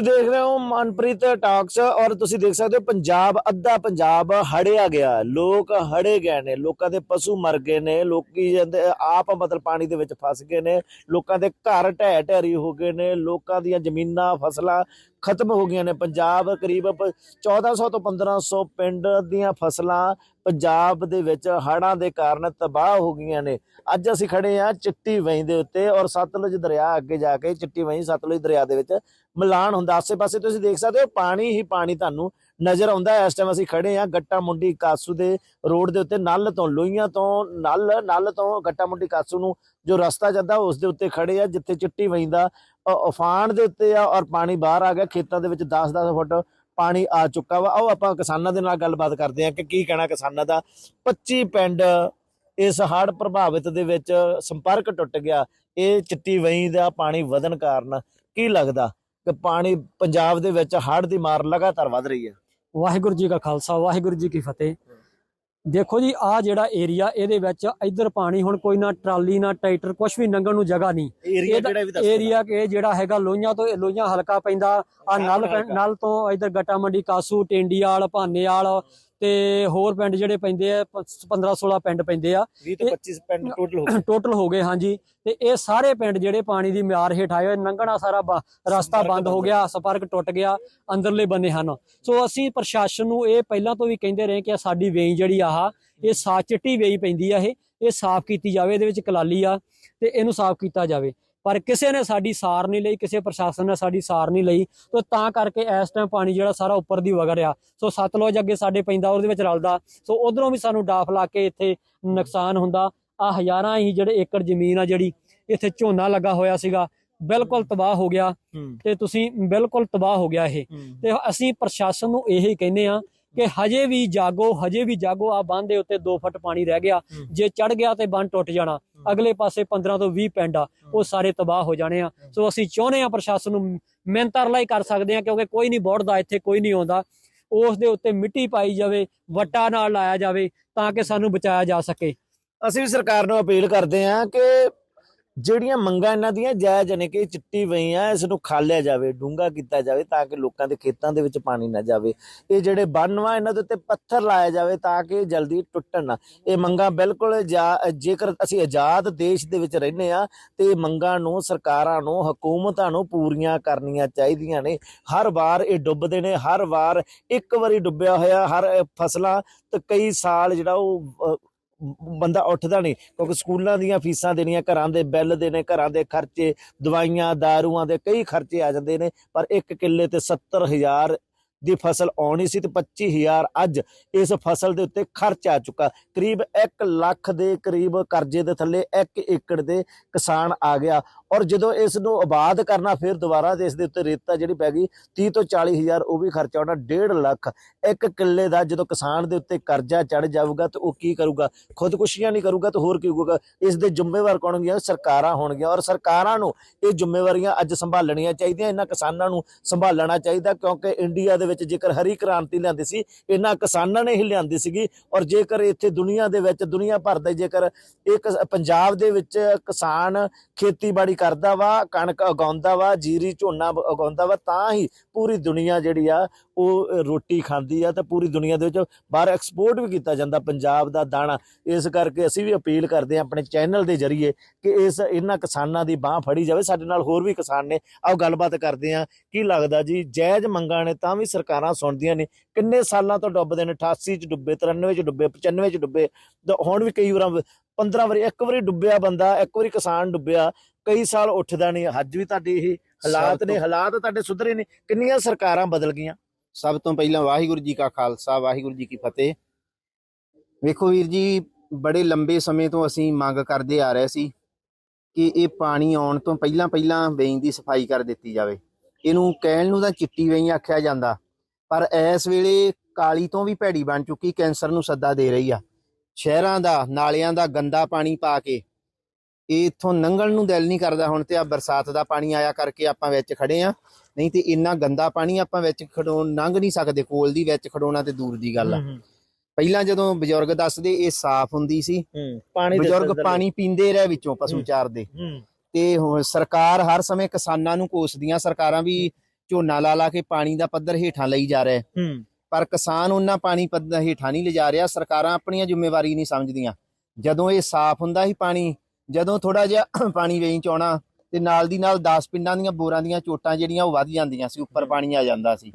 ਤੁਸੀਂ ਦੇਖ ਰਹੇ ਹੋ ਮਨਪ੍ਰੀਤ ਟਾਕਸ ਔਰ ਤੁਸੀਂ ਦੇਖ ਸਕਦੇ ਹੋ ਪੰਜਾਬ, ਅੱਧਾ ਪੰਜਾਬ ਹੜਿਆ ਗਿਆ ਲੋਕ ਹੜੇ ਗਏ ਨੇ, ਲੋਕਾਂ ਦੇ ਪਸ਼ੂ ਮਰ ਗਏ ਨੇ, ਲੋਕੀ ਆਪ ਮਤਲਬ ਪਾਣੀ ਦੇ ਵਿੱਚ ਫਸ ਗਏ ਨੇ, ਲੋਕਾਂ ਦੇ ਘਰ ਢਹਿ ਢੇਰੀ ਹੋ ਗਏ ਨੇ, ਲੋਕਾਂ ਦੀਆਂ ਜ਼ਮੀਨਾਂ, ਫਸਲਾਂ ਖਤਮ ਹੋ ਗਈਆਂ ਨੇ। ਪੰਜਾਬ ਕਰੀਬ ਪ- 1400 ਤੋਂ 1500 ਪਿੰਡ ਦੀਆਂ ਫਸਲਾਂ ਪੰਜਾਬ ਦੇ ਵਿੱਚ ਹੜ੍ਹਾਂ ਦੇ ਕਾਰਨ ਤਬਾਹ ਹੋ ਗਈਆਂ ਨੇ। ਅੱਜ ਅਸੀਂ ਖੜੇ ਆ ਚਿੱਟੀ ਵਹੀਂ ਦੇ ਉੱਤੇ ਔਰ ਸਤਲੁਜ ਦਰਿਆ ਅੱਗੇ ਜਾ ਕੇ ਚਿੱਟੀ ਵਹੀਂ ਸਤਲੁਜ ਦਰਿਆ ਦੇ ਵਿੱਚ ਮਿਲਾਨ ਹੁੰਦਾ। ਆਸੇ-ਪਾਸੇ ਤੁਸੀਂ ਦੇਖ ਸਕਦੇ ਹੋ ਪਾਣੀ ਹੀ ਪਾਣੀ ਤੁਹਾਨੂੰ ਨਜ਼ਰ ਆਉਂਦਾ ਇਸ ਟਾਈਮ ਅਸੀਂ ਖੜੇ ਆ ਗੱਟਾ ਮੁੰਡੀ ਕਾਸੂ ਦੇ ਰੋਡ ਦੇ ਉੱਤੇ, ਨਲ ਤੋਂ ਲੋਈਆਂ ਤੋਂ, ਨਲ ਨਲ ਤੋਂ ਗੱਟਾ ਮੁੰਡੀ ਕਾਸੂ ਨੂੰ ਜੋ ਰਸਤਾ ਜਾਂਦਾ ਉਸ ਦੇ ਉੱਤੇ ਖੜੇ ਆ ਜਿੱਥੇ ਚਿੱਟੀ ਵਹੀਂ ਦਾ ਉਫਾਨ ਦੇ ਉੱਤੇ ਆ ਔਰ ਪਾਣੀ ਬਾਹਰ ਆ ਗਿਆ, ਖੇਤਾਂ ਦੇ ਵਿੱਚ 10-10 ਫੁੱਟ ਪਾਣੀ ਆ ਚੁੱਕਾ ਵਾ। ਆਓ ਆਪਾਂ ਕਿਸਾਨਾਂ ਦੇ ਨਾਲ ਗੱਲਬਾਤ ਕਰਦੇ ਆ ਕਿ ਕੀ ਕਹਿਣਾ ਕਿਸਾਨਾਂ ਦਾ। 25 ਪਿੰਡ ਇਸ ਹੜ੍ਹ ਪ੍ਰਭਾਵਿਤ ਦੇ ਵਿੱਚ ਸੰਪਰਕ ਟੁੱਟ ਗਿਆ। ਇਹ ਚਿੱਟੀ ਵਹੀਂ ਦਾ ਪਾਣੀ ਵਧਣ ਕਾਰਨ ਕੀ ਲੱਗਦਾ ਕਿ ਪਾਣੀ ਪੰਜਾਬ ਦੇ ਵਿੱਚ ਹੜ੍ਹ ਦੀ ਮਾਰ ਲਗਾਤਾਰ ਵੱਧ ਰਹੀ ਹੈ? ਵਾਹਿਗੁਰੂ ਜੀ ਕਾ ਖਾਲਸਾ, ਵਾਹਿਗੁਰੂ ਜੀ ਕੀ ਫਤਿਹ। ਦੇਖੋ ਜੀ ਆ ਜਿਹੜਾ ਏਰੀਆ ਇਹਦੇ ਵਿੱਚ ਇੱਧਰ ਪਾਣੀ ਹੁਣ ਕੋਈ ਨਾ ਟਰਾਲੀ ਨਾ ਟਰੈਕਟਰ ਕੁਝ ਵੀ ਲੰਘਣ ਨੂੰ ਜਗ੍ਹਾ ਨਹੀਂ ਏਰੀਆ ਇਹਦਾ- ਕਿਹੜਾ ਵੀ ਦੱਸ ਏਰੀਆ ਕਿ ਜਿਹੜਾ ਹੈਗਾ ਲੋਹੀਆਂ ਤੋਂ ਲੋਹੀਆਂ ਹਲਕਾ ਪੈਂਦਾ ਆ ਨਲ। ਨਲ ਤੋਂ ਇੱਧਰ ਗੱਟਾ ਮੰਡੀ ਕਾਸੂ ਟੇਂਡੀਆਲ ਭਾਨੇਆਲ ਤੇ ਹੋਰ ਪਿੰਡ ਜਿਹੜੇ ਪੈਂਦੇ ਆ 15 16 ਪਿੰਡ ਪੈਂਦੇ ਆ। 20 ਤੋਂ 25 ਪਿੰਡ ਟੋਟਲ ਹੋ ਗਏ। ਟੋਟਲ ਹੋ ਗਏ ਹਾਂਜੀ। ਤੇ ਇਹ ਸਾਰੇ ਪਿੰਡ ਜਿਹੜੇ ਪਾਣੀ ਦੀ ਮਿਆਰ ਹੇਠ ਆਏ ਹੋਏ ਲੰਘਣਾ ਸਾਰਾ ਰਸਤਾ ਬੰਦ ਹੋ। ਗਿਆ। ਸੰਪਰਕ ਟੁੱਟ ਗਿਆ ਅੰਦਰਲੇ ਬੰਨੇ ਹਨ। ਸੋ ਅਸੀਂ ਪ੍ਰਸ਼ਾਸਨ ਨੂੰ ਇਹ ਪਹਿਲਾਂ ਤੋਂ ਵੀ ਕਹਿੰਦੇ ਰਹੇ ਕਿ ਸਾਡੀ ਵੇਈ ਜਿਹੜੀ ਆਹ ਇਹ ਸਾ ਚਿੱਟੀ ਵੇਈ ਪੈਂਦੀ ਆ ਇਹ ਇਹ ਸਾਫ਼ ਕੀਤੀ ਜਾਵੇ ਇਹਦੇ ਵਿੱਚ ਕਲਾਲੀ ਆ ਤੇ ਇਹਨੂੰ ਸਾਫ਼ ਕੀਤਾ ਜਾਵੇ। ਪਰ ਕਿਸੇ ਨੇ ਸਾਡੀ ਸਾਰ ਨਹੀਂ ਲਈ ਕਿਸੇ ਪ੍ਰਸ਼ਾਸਨ ਨੇ ਸਾਡੀ ਸਾਰ ਨਹੀਂ ਲਈ ਤੇ ਤਾਂ ਕਰਕੇ ਇਸ ਟਾਈਮ ਪਾਣੀ ਜਿਹੜਾ ਸਾਰਾ ਉੱਪਰ ਦੀ ਵਗ ਰਿਹਾ। ਸੋ ਸਤਲੁਜ ਅੱਗੇ ਸਾਡੇ ਪੈਂਦਾ ਉਹਦੇ ਵਿੱਚ ਰਲਦਾ। ਸੋ ਉਧਰੋਂ ਵੀ ਸਾਨੂੰ ਡਾਫ ਲਾ ਕੇ ਇੱਥੇ ਨੁਕਸਾਨ ਹੁੰਦਾ। ਆ ਹਜ਼ਾਰਾਂ ਹੀ ਜਿਹੜੇ ਏਕੜ ਜ਼ਮੀਨ ਆ ਜਿਹੜੀ ਇੱਥੇ ਝੋਨਾ ਲੱਗਾ ਹੋਇਆ ਸੀਗਾ ਬਿਲਕੁਲ ਤਬਾਹ ਹੋ ਗਿਆ। ਹੂੰ। ਤੇ ਤੁਸੀਂ ਬਿਲਕੁਲ ਤਬਾਹ ਹੋ ਗਿਆ ਇਹ। ਤੇ ਅਸੀਂ ਪ੍ਰਸ਼ਾਸਨ ਨੂੰ ਇਹ ਕਹਿੰਦੇ ਆ ਕਿ ਹਜੇ ਵੀ ਜਾਗੋ ਹਜੇ ਵੀ ਜਾਗੋ। ਆ ਬੰਨ ਦੇ ਉੱਤੇ 2 ਫੁੱਟ ਪਾਣੀ ਰਹਿ ਗਿਆ। ਹੂੰ। ਜੇ ਚੜ ਗਿਆ ਤੇ ਬੰਨ ਟੁੱਟ ਜਾਣਾ। ਅਗਲੇ ਪਾਸੇ 15 ਤੋਂ 20 ਪਿੰਡ ਆ ਉਹ ਸਾਰੇ ਤਬਾਹ ਹੋ ਜਾਣੇ ਆ। ਸੋ ਅਸੀਂ ਚਾਹੁੰਦੇ ਆ ਪ੍ਰਸ਼ਾਸਨ ਨੂੰ ਮਿਹਨਤਾਰਲਾ ਹੀ ਕਰ ਸਕਦੇ ਆ ਕਿਉਂਕਿ ਕੋਈ ਨਹੀਂ ਵੜਦਾ ਇੱਥੇ ਕੋਈ ਨਹੀਂ ਆਉਂਦਾ। ਉਸ ਦੇ ਉੱਤੇ ਮਿੱਟੀ ਪਾਈ ਜਾਵੇ ਵੱਟਾ ਨਾਲ ਲਾਇਆ ਜਾਵੇ ਤਾਂ ਕਿ ਸਾਨੂੰ ਬਚਾਇਆ ਜਾ ਸਕੇ। ਅਸੀਂ ਵੀ ਸਰਕਾਰ ਨੂੰ ਅਪੀਲ ਕਰਦੇ ਹਾਂ ਕਿ ਜਿਹੜੀਆਂ ਮੰਗਾਂ ਇਹਨਾਂ ਦੀਆਂ ਜਾਇਜ਼ ਨੇ ਕਿ ਇਹ ਚਿੱਟੀ ਵਈਆਂ ਇਸ ਨੂੰ ਖਾਲਿਆ ਜਾਵੇ, ਡੂੰਘਾ ਕੀਤਾ ਜਾਵੇ ਤਾਂ ਕਿ ਲੋਕਾਂ ਦੇ ਖੇਤਾਂ ਦੇ ਵਿੱਚ ਪਾਣੀ ਨਾ ਜਾਵੇ। ਇਹ ਜਿਹੜੇ ਬੰਨ ਵਾ, ਇਹਨਾਂ ਦੇ ਉੱਤੇ ਪੱਥਰ ਲਾਇਆ ਜਾਵੇ ਤਾਂ ਕਿ ਇਹ ਜਲਦੀ ਟੁੱਟਣ ਨਾ। ਇਹ ਮੰਗਾਂ ਬਿਲਕੁਲ ਜਾ- ਜੇਕਰ ਅਸੀਂ ਆਜ਼ਾਦ ਦੇਸ਼ ਦੇ ਵਿੱਚ ਰਹਿੰਦੇ ਆ ਤੇ ਇਹ ਮੰਗਾਂ ਨੂੰ ਸਰਕਾਰਾਂ ਨੂੰ, ਹਕੂਮਤਾਂ ਨੂੰ ਪੂਰੀਆਂ ਕਰਨੀਆਂ ਚਾਹੀਦੀਆਂ ਨੇ। ਹਰ ਵਾਰ ਇਹ ਡੁੱਬਦੇ ਨੇ, ਹਰ ਵਾਰ ਇੱਕ ਵਾਰੀ ਡੁੱਬਿਆ ਹੋਇਆ ਹਰ ਫਸਲਾਂ, ਤੇ ਕਈ ਸਾਲ ਜਿਹੜਾ ਉਹ ਬੰਦਾ ਉੱਠਦਾ ਨਹੀਂ, ਕਿਉਂਕਿ ਸਕੂਲਾਂ ਦੀਆਂ ਫੀਸਾਂ ਦੇਣੀਆਂ, ਘਰਾਂ ਦੇ ਬਿੱਲ ਦੇਣੇ, ਘਰਾਂ ਦੇ ਖਰਚੇ, ਦਵਾਈਆਂ, ਦਾਰੂਆਂ ਦੇ ਕਈ ਖਰਚੇ ਆ ਜਾਂਦੇ ਨੇ, ਪਰ ਇੱਕ ਕਿੱਲੇ ਤੇ 70000 ਦੀ ਫਸਲ ਆਉਣੀ ਸੀ ਤੇ 25000 ਅੱਜ ਇਸ ਫਸਲ ਦੇ ਉੱਤੇ ਖਰਚ ਆ ਚੁੱਕਾ। ਕਰੀਬ 1 ਲੱਖ ਦੇ ਕਰੀਬ ਕਰਜ਼ੇ ਦੇ ਥੱਲੇ 1 ਏਕੜ ਦੇ ਕਿਸਾਨ ਆ ਗਿਆ ਔਰ ਜਦੋਂ ਇਸ ਨੂੰ ਆਬਾਦ ਕਰਨਾ ਫਿਰ ਦੁਬਾਰਾ ਤੇ ਇਸ ਦੇ ਉੱਤੇ ਰੇਤਾ ਜਿਹੜੀ ਪੈ ਗਈ 30 ਤੋਂ 40000 ਉਹ ਵੀ ਖਰਚਾ ਆਉਣਾ 1.5 ਲੱਖ। ਇੱਕ ਕਿੱਲੇ ਦਾ ਜਦੋਂ ਕਿਸਾਨ ਦੇ ਉੱਤੇ ਕਰਜ਼ਾ ਚੜ ਜਾਊਗਾ ਤਾਂ ਉਹ ਕੀ ਕਰੂਗਾ? ਖੁਦਕੁਸ਼ੀਆਂ ਨਹੀਂ ਕਰੂਗਾ ਤਾਂ ਹੋਰ ਕੀ ਹੋਊਗਾ? ਇਸ ਦੇ ਜ਼ਿੰਮੇਵਾਰ ਕੌਣ ਹੋਣਗੀਆਂ? ਸਰਕਾਰਾਂ ਹੋਣਗੀਆਂ ਔਰ ਸਰਕਾਰਾਂ ਨੂੰ ਇਹ ਜ਼ਿੰਮੇਵਾਰੀਆਂ ਅੱਜ ਸੰਭਾਲਣੀਆਂ ਚਾਹੀਦੀਆਂ। ਇਹਨਾਂ ਕਿਸਾਨਾਂ ਨੂੰ ਸੰਭਾਲਣਾ ਚਾਹੀਦਾ ਕਿਉਂਕਿ ਇੰਡੀਆ ਦੇ ਵਿੱਚ ਜੇਕਰ ਹਰੀ ਕ੍ਰਾਂਤੀ ਲਿਆਂਦੀ ਸੀ, ਇਹਨਾਂ ਕਿਸਾਨਾਂ ਨੇ ਹੀ ਲਿਆਂਦੀ ਸੀਗੀ। ਔਰ ਜੇਕਰ ਇੱਥੇ ਦੁਨੀਆ ਦੇ ਵਿੱਚ, ਦੁਨੀਆ ਭਰ ਦੇ ਜੇਕਰ ਇੱਕ ਪੰਜਾਬ ਦੇ ਵਿੱਚ ਕਿਸਾਨ ਖੇਤੀਬਾੜੀ ਕਰਦਾ ਵਾ, ਕਣਕ ਉਗਾਉਂਦਾ ਵਾ, ਜੀਰੀ ਝੋਨਾ ਉਗਾਉਂਦਾ ਵਾ, ਤਾਂ ਹੀ ਪੂਰੀ ਦੁਨੀਆ ਜਿਹੜੀ ਆ ਉਹ ਰੋਟੀ ਖਾਂਦੀ ਆ ਤੇ ਪੂਰੀ ਦੁਨੀਆ ਦੇ ਵਿੱਚ ਬਾਹਰ ਐਕਸਪੋਰਟ ਵੀ ਕੀਤਾ ਜਾਂਦਾ ਪੰਜਾਬ ਦਾ ਦਾਣਾ। ਇਸ ਕਰਕੇ ਅਸੀਂ ਵੀ ਅਪੀਲ ਕਰਦੇ ਹਾਂ ਆਪਣੇ ਚੈਨਲ ਦੇ ਜ਼ਰੀਏ ਕਿ ਇਸ ਇਹਨਾਂ ਕਿਸਾਨਾਂ ਦੀ ਬਾਹ ਫੜੀ ਜਾਵੇ। ਸਾਡੇ ਨਾਲ ਹੋਰ ਵੀ ਕਿਸਾਨ ਨੇ ਆਓ ਗੱਲਬਾਤ ਕਰਦੇ ਹਾਂ। ਕੀ ਲੱਗਦਾ ਜੀ ਜਾਇਜ਼ ਮੰਗਾਂ ਨੇ ਤਾਂ ਵੀ ਸਰਕਾਰਾਂ ਸੁਣਦੀਆਂ ਨੇ। ਕਿੰਨੇ ਸਾਲਾਂ ਤੋਂ ਡੁੱਬਦੇ ਨੇ? 88 ਚ ਡੁੱਬੇ 93 ਚ ਡੁੱਬੇ 95 ਚ ਡੁੱਬੇ। ਹੁਣ ਵੀ ਕਈ ਵਾਰਾਂ 15 ਵਾਰੀ ਇੱਕ ਵਾਰੀ ਡੁੱਬਿਆ ਬੰਦਾ ਇੱਕ ਵਾਰੀ ਕਿਸਾਨ ਡੁੱਬਿਆ ਕਈ ਸਾਲ ਉੱਠਦਾ ਨਹੀਂ। ਅੱਜ ਵੀ ਤੁਹਾਡੇ ਇਹ ਹਾਲਾਤ ਨੇ ਹਾਲਾਤ ਤੁਹਾਡੇ ਸੁਧਰੇ ਨੇ। ਕਿੰਨੀਆਂ ਸਰਕਾਰਾਂ ਬਦਲ ਗਈਆਂ? ਸਭ ਤੋਂ ਪਹਿਲਾਂ ਵਾਹਿਗੁਰੂ ਜੀ ਕਾ ਖਾਲਸਾ, ਵਾਹਿਗੁਰੂ ਜੀ ਕੀ ਫਤਿਹ। ਵੇਖੋ ਵੀਰ ਜੀ, ਬੜੇ ਲੰਬੇ ਸਮੇਂ ਤੋਂ ਅਸੀਂ ਮੰਗ ਕਰਦੇ ਆ ਰਹੇ ਸੀ ਕਿ ਇਹ ਪਾਣੀ ਆਉਣ ਤੋਂ ਪਹਿਲਾਂ ਪਹਿਲਾਂ ਵੇਈ ਦੀ ਸਫ਼ਾਈ ਕਰ ਦਿੱਤੀ ਜਾਵੇ। ਇਹਨੂੰ ਕਹਿਣ ਨੂੰ ਤਾਂ ਚਿੱਟੀ ਵੇਈ ਆਖਿਆ ਜਾਂਦਾ, ਪਰ ਇਸ ਵੇਲੇ ਕਾਲੀ ਤੋਂ ਵੀ ਭੈੜੀ ਬਣ ਚੁੱਕੀ, ਕੈਂਸਰ ਨੂੰ ਸੱਦਾ ਦੇ ਰਹੀ ਆ। ਸ਼ਹਿਰਾਂ ਦਾ, ਨਾਲਿਆਂ ਦਾ ਗੰਦਾ ਪਾਣੀ ਪਾ ਕੇ ਇਹ ਇੱਥੋਂ ਲੰਘਣ ਨੂੰ ਦਿਲ ਨਹੀਂ ਕਰਦਾ ਹੁਣ ਤੇ ਆ ਬਰਸਾਤ ਦਾ ਪਾਣੀ ਆਇਆ ਕਰਕੇ ਆਪਾਂ ਵਿੱਚ ਖੜੇ ਆ। ਨਹੀਂ ਤੇ ਇੰਨਾ ਗੰਦਾ ਪਾਣੀ ਆਪਾਂ ਵਿੱਚ ਖੜੋਣ ਲੰਘ ਨਹੀਂ ਸਕਦੇ ਕੋਲ ਦੀ ਵਿੱਚ ਖੜੋਣਾ ਤੇ ਦੂਰ ਦੀ ਗੱਲ ਆ। ਪਹਿਲਾਂ ਜਦੋਂ ਬਜ਼ੁਰਗ ਦੱਸਦੇ ਇਹ ਸਾਫ਼ ਹੁੰਦੀ ਸੀ ਪਾਣੀ ਬਜ਼ੁਰਗ ਪਾਣੀ ਪੀਂਦੇ ਰਹੇ ਵਿੱਚੋਂ ਪਸ਼ੂ। ਚਾਰਦੇ। ਤੇ ਸਰਕਾਰ ਹਰ ਸਮੇਂ ਕਿਸਾਨਾਂ ਨੂੰ ਕੋਸਦੀਆਂ ਸਰਕਾਰਾਂ ਵੀ ਝੋਨਾ ਲਾ ਲਾ ਕੇ ਪਾਣੀ ਦਾ ਪੱਧਰ ਹੇਠਾਂ ਲਈ ਜਾ ਰਿਹਾ। ਪਰ ਕਿਸਾਨ ਉਹਨਾਂ ਪਾਣੀ ਪੱਧਰ ਹੇਠਾਂ ਨਹੀਂ ਲਿਜਾ ਰਿਹਾ ਸਰਕਾਰਾਂ ਆਪਣੀਆਂ ਜ਼ਿੰਮੇਵਾਰੀ ਨਹੀਂ ਸਮਝਦੀਆਂ। ਜਦੋਂ ਇਹ ਸਾਫ਼ ਹੁੰਦਾ ਸੀ ਪਾਣੀ ਜਦੋਂ ਥੋੜਾ ਜਿਹਾ ਪਾਣੀ ਵੇਈ ਚ ਆਉਣਾ ਤੇ ਨਾਲ ਦੀ ਨਾਲ 10 ਪਿੰਡਾਂ ਦੀਆਂ ਬੋਰਾਂ ਦੀਆਂ ਚੋਟਾਂ ਜਿਹੜੀਆਂ ਉਹ ਵੱਧ ਜਾਂਦੀਆਂ ਸੀ ਉੱਪਰ ਪਾਣੀ ਆ ਜਾਂਦਾ ਸੀ।